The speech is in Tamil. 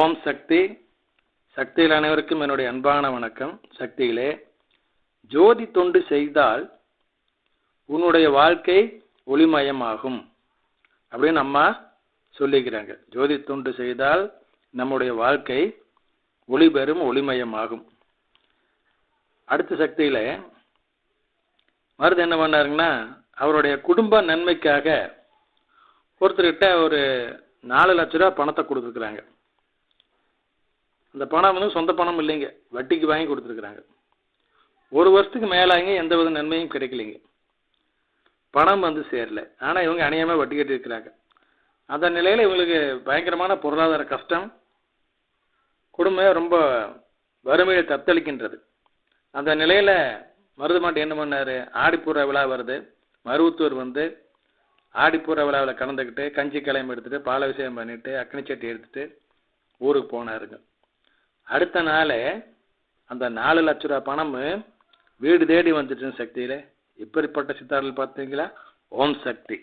ஓம் சக்தி. சக்தியில் அனைவருக்கும் என்னுடைய அன்பான வணக்கம். சக்தியிலே ஜோதி தொண்டு செய்தால் உன்னுடைய வாழ்க்கை ஒளிமயமாகும் அப்படின்னு அம்மா சொல்லிக்கிறாங்க. ஜோதி தொண்டு செய்தால் நம்முடைய வாழ்க்கை ஒளி பெறும் ஒளிமயமாகும். அடுத்த சக்தியில் மருது என்ன பண்ணாருங்கன்னா அவருடைய குடும்ப நன்மைக்காக ஒருத்தர்கிட்ட ஒரு நாலு லட்ச ரூபா பணத்தை கொடுத்துருக்குறாங்க. அந்த பணம் வந்து சொந்த பணம் இல்லைங்க. வட்டிக்கு வாங்கி கொடுத்துருக்குறாங்க. ஒரு வருஷத்துக்கு மேலாங்க எந்த வித நன்மையும் கிடைக்கலைங்க. பணம் வந்து சேரல. ஆனால் இவங்க அநியாயமாக வட்டி கட்டியிருக்கிறாங்க. அந்த நிலையில் இவங்களுக்கு பயங்கரமான பொருளாதார கஷ்டம். குடும்பம் ரொம்ப வறுமையை தத்தளிக்கின்றது. அந்த நிலையில் மருதுமாட்டு என்ன பண்ணார்? ஆடிப்பூர விழா வருது. மருவத்தூர் வந்து ஆடிப்பூர விழாவில் கலந்துக்கிட்டு கஞ்சி கிளம்பி எடுத்துகிட்டு பாலாபிஷேகம் பண்ணிவிட்டு பண்ணிட்டு அக்னி சட்டி ஊருக்கு போனாருங்க. அடுத்த நாள் அந்த நாலு லட்ச ரூபா பணம் வீடு தேடி வந்துட்டு சக்தியில். இப்படிப்பட்ட சித்தார்கள் பார்த்தீங்களா? ஓம் சக்தி.